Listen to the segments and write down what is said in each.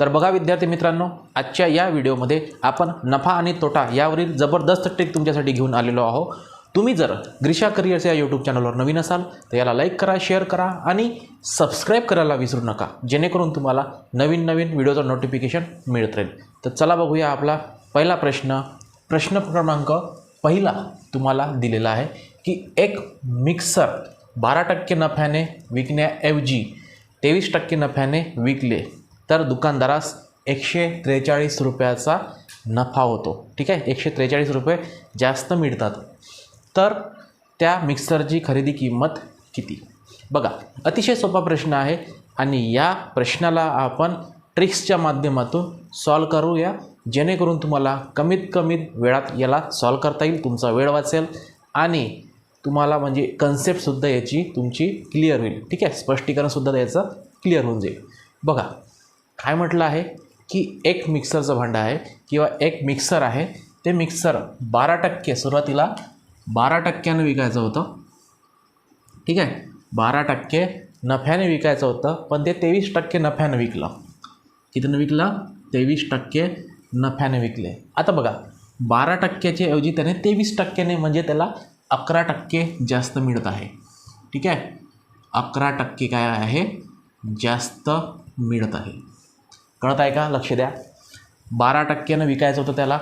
तर बघा विद्यार्थी मित्रांनो आजच्या या व्हिडिओमध्ये आपण नफा आणि तोटा यावरील जबरदस्त ट्रिक तुमच्यासाठी घेऊन आलेलो आहो. तुम्ही जर ग्रीषा करिअर्स या यूट्यूब चॅनलवर नवीन असाल तर याला लाईक करा शेअर करा आणि सबस्क्राईब करायला विसरू नका. जेणेकरून तुम्हाला नवीन नवीन व्हिडिओचं नोटिफिकेशन मिळत राहील. तर चला बघूया आपला पहिला प्रश्न. प्रश्न क्रमांक पहिला तुम्हाला दिलेला आहे की एक मिक्सर बारा टक्के नफ्याने विकण्याऐवजी तेवीस टक्के नफ्याने विकले. तर दुकानदारास एकशे त्रेचाळीस रुपयाचा नफा होतो. ठीक आहे? एकशे त्रेचाळीस रुपये जास्त मिळतात. तर त्या मिक्सरची खरेदी किंमत किती? बघा अतिशय सोपा प्रश्न आहे आणि या प्रश्नाला आपण ट्रिक्सच्या माध्यमातून सॉल्व करूया. जेणेकरून तुम्हाला कमीत कमी वेळात याला सॉल्व करता येईल तुमचा वेळ वाचेल आणि तुम्हाला म्हणजे कन्सेप्टसुद्धा याची तुमची क्लिअर होईल. ठीक आहे? स्पष्टीकरणसुद्धा याचं क्लिअर होऊन जाईल. बघा काय म्हटलं आहे? की एक मिक्सरचं भांडं आहे किंवा एक मिक्सर आहे. ते मिक्सर बारा टक्के सुरुवातीला बारा टक्क्यानं विकायचं होतं. ठीक आहे? बारा टक्के नफ्याने विकायचं होतं पण ते तेवीस टक्के नफ्यानं विकलं. कितीनं विकलं? तेवीस टक्के नफ्याने विकले. आता बघा बारा टक्क्याच्या ऐवजी त्याने तेवीस टक्क्याने म्हणजे त्याला अकरा टक्के जास्त मिळत आहे. ठीक आहे? अकरा टक्के काय आहे? जास्त मिळत आहे. कळत आहे का? लक्ष द्या. बारा टक्क्यानं विकायचं होतं त्याला.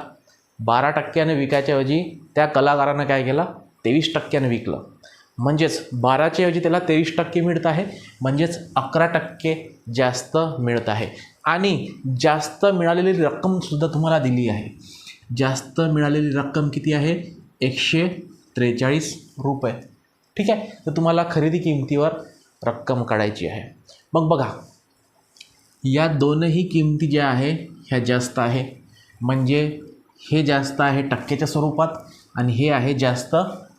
बारा टक्क्यानं विकायच्याऐवजी त्या कलाकारानं काय केलं? तेवीस टक्क्यानं विकलं. म्हणजेच बाराच्या ऐवजी त्याला तेवीस टक्के मिळत आहे. म्हणजेच अकरा टक्के जास्त मिळत आहे. आणि जास्त मिळालेली रक्कमसुद्धा तुम्हाला दिली आहे. जास्त मिळालेली रक्कम किती आहे? एकशे त्रेचाळीस रुपये. ठीक आहे? तर तुम्हाला खरेदी किमतीवर रक्कम काढायची आहे. मग बघा या दोनही किमती ज्या आहे ह्या जास्त आहे. म्हणजे हे जास्त आहे टक्क्याच्या स्वरूपात आणि हे आहे जास्त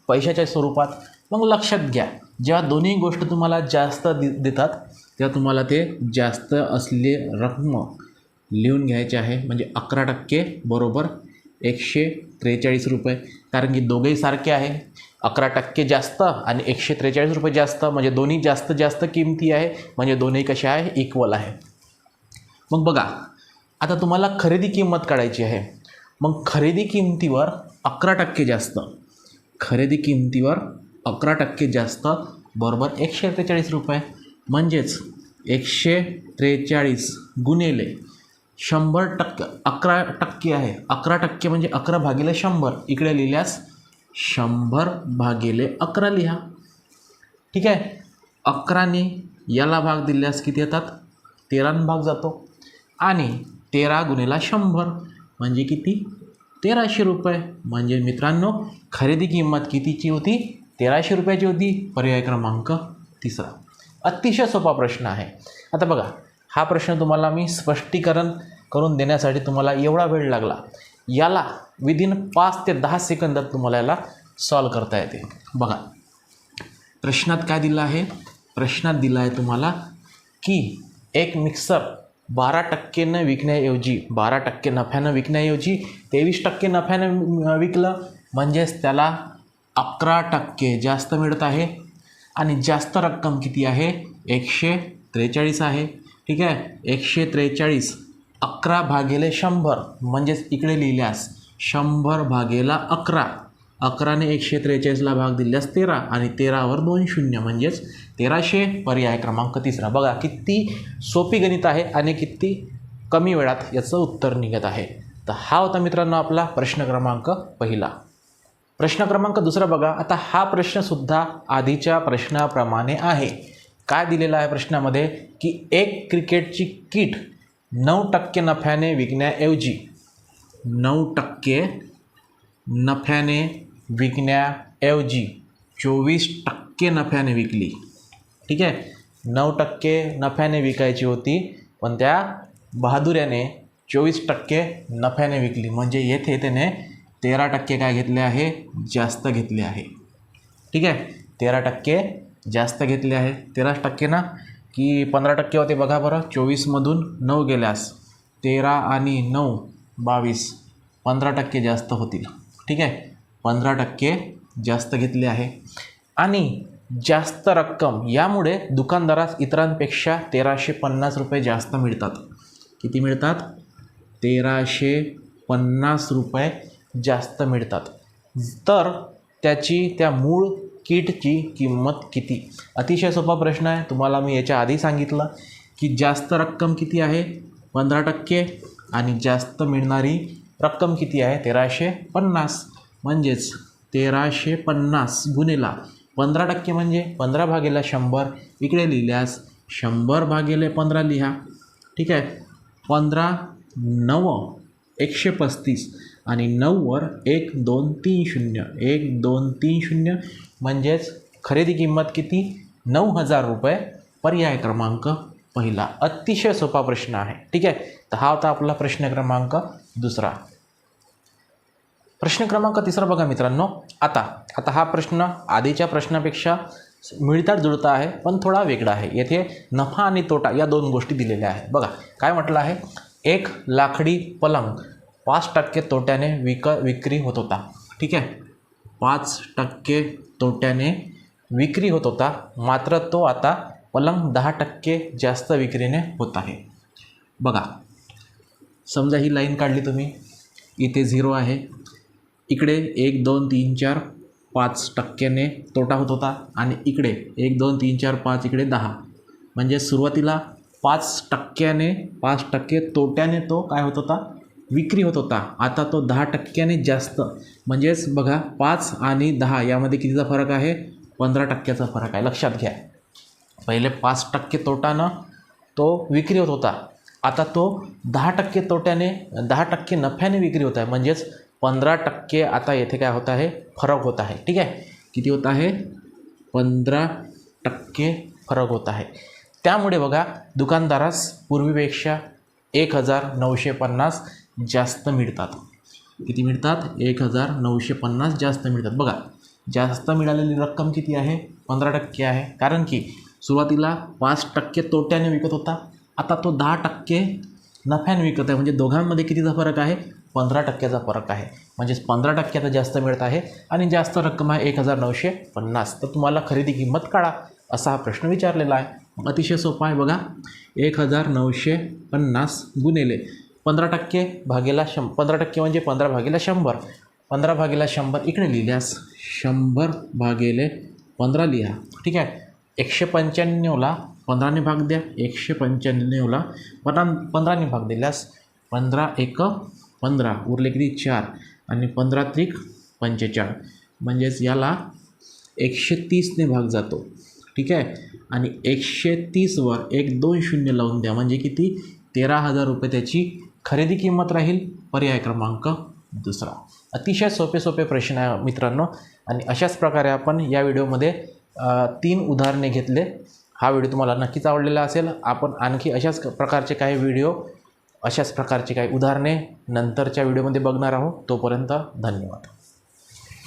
पैशाच्या स्वरूपात. मग लक्षात घ्या जेव्हा दोन्ही गोष्ट तुम्हाला जास्त दि देतात तेव्हा तुम्हाला ते जास्त असले रक्कम लिहून घ्यायचे आहे. म्हणजे अकरा टक्के बरोबर एकशे त्रेचाळीस रुपये. कारण की दोघेही सारखे आहे. अकरा टक्के जास्त आणि एकशे त्रेचाळीस रुपये जास्त. म्हणजे दोन्ही जास्त जास्त किमती आहे. म्हणजे दोन्ही कशा आहे? इक्वल आहे. मग बघा आता तुम्हाला खरेदी किंमत काढायची आहे. मग खरेदी किंमतीवर अकरा टक्के जास्त. खरेदी किंमतीवर अकरा टक्के जास्त बरोबर एकशे त्रेचाळीस रुपये. म्हणजेच एकशे त्रेचाळीस गुणिले शंभर टक्के अकरा टक्के आहे. अकरा टक्के म्हणजे अकरा भागिले शंभर. इकडे लिहिल्यास शंभर भागिले अकरा लिहा. ठीक आहे? अकराने याला भाग दिल्यास किती येतात? तेरानं भाग जातो. आणि तेरा गुणिला शंभर. म्हणजे किती? तेराशे रुपये. म्हणजे मित्रांनो खरेदी किंमत कितीची होती? तेराशे रुपयाची होती. पर्याय क्रमांक तिसरा. अतिशय सोपा प्रश्न आहे. आता बघा हा प्रश्न तुम्हाला मी स्पष्टीकरण करून देण्यासाठी तुम्हाला एवढा वेळ लागला. याला विदिन पाच ते दहा सेकंदात तुम्हाला याला सॉल्व करता येते. बघा प्रश्नात काय दिलं आहे? प्रश्नात दिला आहे तुम्हाला की एक मिक्सर बारा टक्केनं विकण्याऐवजी बारा टक्के नफ्यानं विकण्याऐवजी तेवीस टक्के नफ्यानं विकलं म्हणजेच त्याला अकरा टक्के जास्त मिळत आहे आणि जास्त रक्कम किती आहे? एकशे त्रेचाळीस आहे. ठीक आहे? एकशे त्रेचाळीस अकरा भागेले शंभर. म्हणजेच इकडे लिहिल्यास शंभर भागेला अकरा. अकराने एकशे त्रेचाळीसला भाग दिल्यास तेरा आणि तेरावर दोन शून्य म्हणजेच तेराशे पर्याय क्रमांक तिसरा. बघा किती सोपी गणित आहे आणि किती कमी वेळात याचं उत्तर निघत आहे. तर हा होता मित्रांनो आपला प्रश्न क्रमांक पहिला. प्रश्न क्रमांक दुसरा बघा. आता हा प्रश्नसुद्धा आधीच्या प्रश्नाप्रमाणे आहे. काय दिलेला आहे प्रश्नामध्ये? की एक क्रिकेटची किट नऊ टक्के नफ्याने विकण्याऐवजी नऊ टक्के नफ्याने विकण्याऐवजी चोवीस टक्के नफ्याने विकली. ठीक आहे? नऊ टक्के नफ्याने विकायची होती पण त्या बहादुऱ्याने चोवीस टक्के नफ्याने विकली. म्हणजे येथे त्याने तेरा टक्के काय घेतले आहे? जास्त घेतले आहे. ठीक आहे? तेरा टक्के जास्त घेतले आहे. तेराच टक्के ना? की पंधरा टक्के होते बघा बरं. चोवीसमधून नऊ गेल्यास तेरा आणि नऊ बावीस पंधरा टक्के जास्त होतील. ठीक आहे? पंधरा टक्के जास्त घेतले आहे. आणि जास्त रक्कम यामुळे दुकानदारास इतरांपेक्षा तेराशे पन्नास रुपये जास्त मिळतात. किती मिळतात? तेराशे पन्नास रुपये जास्त मिळतात. तर त्याची त्या मूळ किटची किंमत किती? अतिशय सोपा प्रश्न आहे. तुम्हाला मी याच्या आधी सांगितलं की जास्त रक्कम किती आहे? पंधरा टक्के. आणि जास्त मिळणारी रक्कम किती आहे? तेराशे पन्नास. म्हणजेच तेराशे पन्नास गुणेला पंधरा टक्के म्हणजे पंधरा भागेला शंभर. इकडे लिहिल्यास शंभर भागेले पंधरा लिहा. ठीक आहे? पंधरा नव एकशे पस्तीस. आणि नऊवर एक दोन तीन शून्य. एक दोन तीन शून्य. म्हणजेच खरेदी किंमत किती? नऊ हजार रुपये पर्याय क्रमांक पहिला. अतिशय सोपा प्रश्न आहे. ठीक आहे? तर हा होता आपला प्रश्न क्रमांक दुसरा. प्रश्न क्रमांक तिसरा बघा मित्रांनो. आता आता हा प्रश्न आधीच्या प्रश्नापेक्षा मिळता जुळता आहे पण थोडा वेगळा आहे. येथे नफा आणि तोटा या दोन गोष्टी दिलेल्या आहेत. बघा काय म्हटलं आहे? एक लाकडी पलंग पाच टक्के तोट्याने विक विक्री होत होता. ठीक आहे? पाच टक्के तोट्याने विक्री होत होता. मात्र तो आता पलंग दहा टक्के जास्त विक्रीने होत आहे. बघा समजा ही लाईन काढली तुम्ही. इथे झिरो आहे. इकडे एक दोन तीन चार पाच टक्क्याने तोटा होत होता आणि इकडे एक दोन तीन चार पाच इकडे दहा. म्हणजे सुरुवातीला पाच टक्क्याने पाच टक्के तोट्याने तो काय होत होता? विक्री होत होता. आता तो दहा टक्क्याने जास्त. म्हणजेच बघा पाच आणि दहा यामध्ये कितीचा फरक आहे? पंधरा टक्क्याचा फरक आहे. लक्षात घ्या. पहिले पाच टक्के तोटानं तो विक्री होत होता. आता तो दहा टक्के तोट्याने दहा टक्के नफ्याने विक्री होत आहे. म्हणजेच पंधरा टक्के आता येथे काय होत आहे? फरक होत आहे. ठीक आहे? किती होत आहे? पंधरा टक्के फरक होत आहे. त्यामुळे बघा दुकानदारास पूर्वीपेक्षा एक हजार नऊशे पन्नास जास्त मिळतात. किती मिळतात? एक हजार नऊशे पन्नास जास्त मिळतात. बघा जास्त मिळालेली रक्कम किती आहे? पंधरा टक्के आहे. कारण की सुरुवातीला पाच टक्के तोट्याने विकत होता. आता तो दहा टक्के नफ्याने विकत आहे. म्हणजे दोघांमध्ये कितीचा फरक आहे? पंधरा टक्क्याचा फरक आहे. म्हणजेच पंधरा टक्के आता जास्त मिळत आहे आणि जास्त रक्कम आहे एक हजार नऊशे पन्नास. तर तुम्हाला खरेदी किंमत काढा असा हा प्रश्न विचारलेला आहे. अतिशय सोपा आहे बघा. एक हजार नऊशे पन्नास गुणेले पंधरा टक्के भागेला शं पंधरा टक्के म्हणजे पंधरा भागेला शंभर. पंधरा भागेला शंभर इकडे लिहिल्यास शंभर भागेले पंधरा लिहा. ठीक आहे? एकशे पंच्याण्णवला पंधराने भाग द्या. एकशे पंच्याण्णवला पंधरा पंधराने भाग दिल्यास पंधरा एक पंधरा उरले किती? चार. आणि पंधरा त्रिक पंचेचाळीस म्हणजेच याला एकशे तीसने भाग जातो. ठीक आहे? आणि एकशे तीसवर एक दोन शून्य लावून द्या. म्हणजे किती? तेरा हजार रुपये त्याची खरेदी किंमत राहील. पर्याय क्रमांक दुसरा. अतिशय सोपे सोपे प्रश्न आहे मित्रांनो. आणि अशाच प्रकारे आपण या व्हिडिओमध्ये तीन उदाहरणे घेतले. हा व्हिडिओ तुम्हाला नक्कीच आवडलेला असेल. आपण आणखी अशाच प्रकारचे काही व्हिडिओ अशाच प्रकारची काही उदाहरणे नंतरच्या व्हिडिओमध्ये बघणार आहोत. तोपर्यंत धन्यवाद.